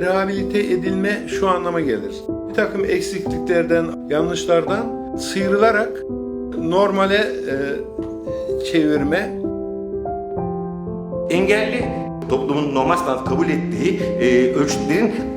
Rehabilite edilme şu anlama gelir. Bir takım eksikliklerden, yanlışlardan sıyrılarak normale e, çevirme, engelli toplumun normal standart kabul ettiği e, ölçütlerin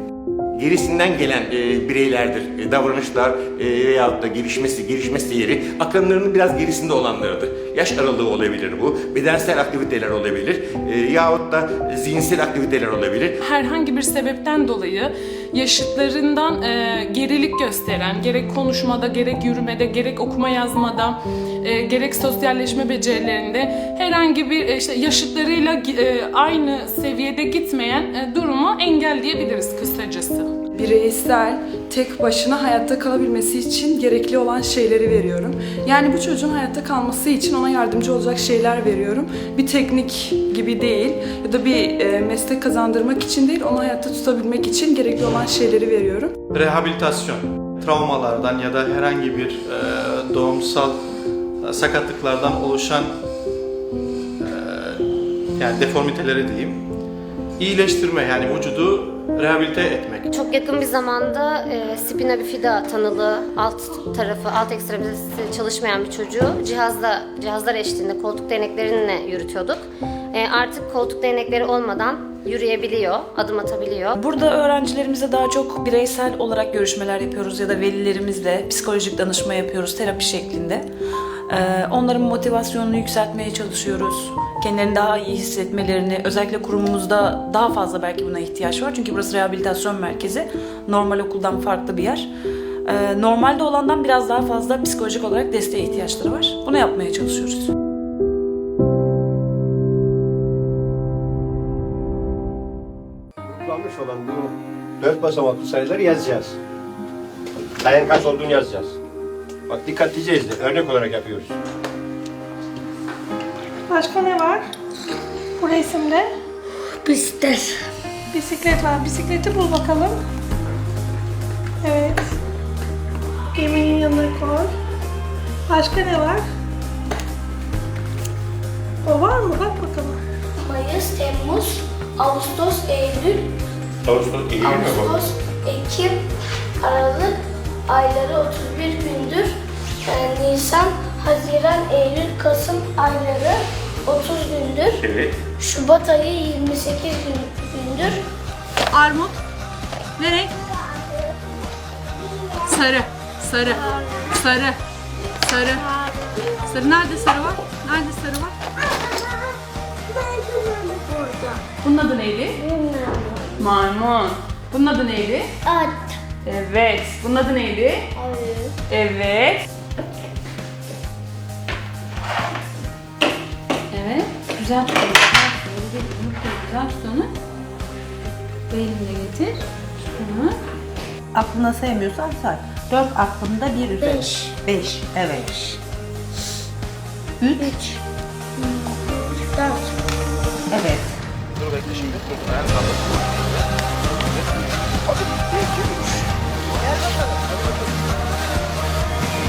gerisinden gelen e, bireylerdir. E, davranışlar e, veyahut da gelişmesi, gelişme seyri akranlarının biraz gerisinde olanlarıdır. Yaş aralığı olabilir bu, bedensel aktiviteler olabilir e, yahut da zihinsel aktiviteler olabilir. herhangi bir sebepten dolayı yaşıtlarından e, gerilik gösteren, gerek konuşmada, gerek yürümede, gerek okuma yazmada, e, gerek sosyalleşme becerilerinde herhangi bir e, işte yaşıtlarıyla e, aynı seviyede gitmeyen e, durumu engel diyebiliriz kısacası. bireysel, tek başına hayatta kalabilmesi için gerekli olan şeyleri veriyorum. Yani bu çocuğun hayatta kalması için ona yardımcı olacak şeyler veriyorum. Bir teknik gibi değil ya da bir e, meslek kazandırmak için değil, onu hayatta tutabilmek için gerekli olan şeyleri veriyorum. rehabilitasyon, travmalardan ya da herhangi bir e, doğumsal e, sakatlıklardan oluşan yani deformiteleri diyeyim iyileştirme yani vücudu rehabilite etmek. Çok yakın bir zamanda e, spina bifida tanılı alt tarafı, alt ekstremitesi çalışmayan bir çocuğu cihazla cihazlar eşliğinde koltuk değneklerinle yürütüyorduk. E, artık koltuk değnekleri olmadan yürüyebiliyor, adım atabiliyor. Burada öğrencilerimize daha çok bireysel olarak görüşmeler yapıyoruz ya da velilerimizle psikolojik danışma yapıyoruz terapi şeklinde. Ee, Onların motivasyonunu yükseltmeye çalışıyoruz. Kendilerini daha iyi hissetmelerini, özellikle kurumumuzda daha fazla belki buna ihtiyaç var. Çünkü burası rehabilitasyon merkezi. Normal okuldan farklı bir yer. Ee, Normalde olandan biraz daha fazla psikolojik olarak desteğe ihtiyaçları var. Bunu yapmaya çalışıyoruz. kullanmış olan bu dört basamaklı sayıları yazacağız. Sayın kaç olduğunu yazacağız. Bak dikkatlice izle. Örnek olarak yapıyoruz. Başka ne var? Bu resimde Bisiklet. bisiklet var. Bisikleti bul bakalım. Evet. Geminin yanına koy. Başka ne var? O var mı? Bak bakalım. Mayıs, Temmuz, Ağustos, Eylül, Ağustos Eylül mü bu? Ağustos, Ekim, Haziran, Eylül, Kasım ayları 30 gündür. Evet. Şubat ayı 28 gün- gündür. Armut. Ne renk? Sarı. Sarı. Sarı. Sarı. Sarı. Nerede sarı var? Nerede sarı var? Bunun adı neydi? Maymun. Bunun adı neydi? At. Evet. Bunun adı neydi? Evet. Evet. Güzel tut. Güzel. Öyle değil. Yumurtayı güzel tut onu. Bu elinle getir. Tamam. Aklına sayamıyorsan say. 4 aklında bir üzeri. Beş. 5. Evet. 3. 3, 4. Evet.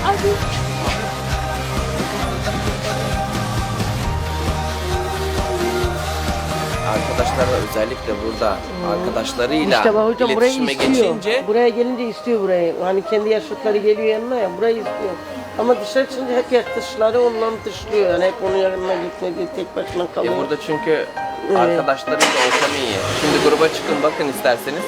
Arkadaşlar da özellikle burada arkadaşlarıyla İşte bak hocam burayı iletişime istiyor. geçince Buraya gelince istiyor burayı. Hani kendi yaşıtları geliyor yanına ya burayı istiyor. Ama dışarı çıkınca hep yaşıtları ondan dışlıyor. Yani hep onun yanına gitmedi, tek başına kalıyor. e, burada çünkü arkadaşlarıyla ortamı iyi. Şimdi gruba çıkın bakın isterseniz.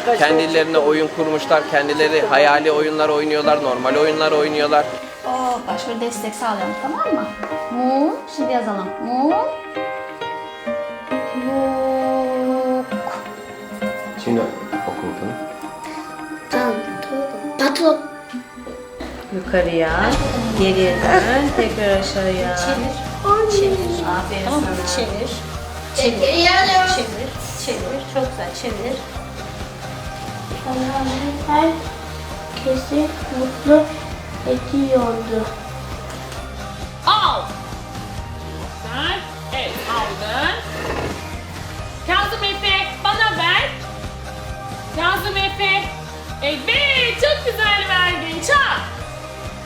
Birkaç Kendilerine oyun kurmuşlar, kendileri hayali oyunlar oynuyorlar, normal oyunlar oynuyorlar. Oo, bak şöyle destek sağlayalım tamam mı? Mu, şimdi yazalım. Mu, Şimdi oku bakalım. Tamam. Patron. Yukarıya, geriye dön, tekrar aşağıya. Çevir. Çevir. Aferin Tamam sana. Çevir. Çevir. Çevir. Çevir. Çok güzel. Çevir. Allah'ın herkesi mutlu ediyordu. Al. Sen. Evet aldın. Kazım Efe. Evet çok güzel verdin. Çok.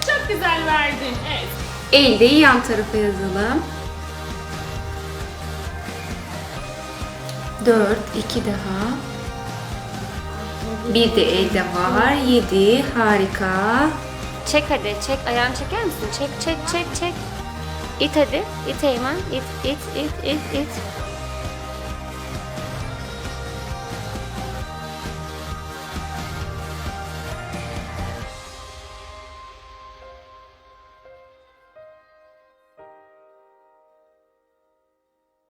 Çok güzel verdin. Evet. Eğildeyi yan tarafa yazalım. 4, 2 daha. Bir de elde var. Yedi. Harika. Çek hadi, çek. Ayağını çeker misin? Çek, çek, çek, çek. İt hadi. İt Eymen. İt, it, it, it, it.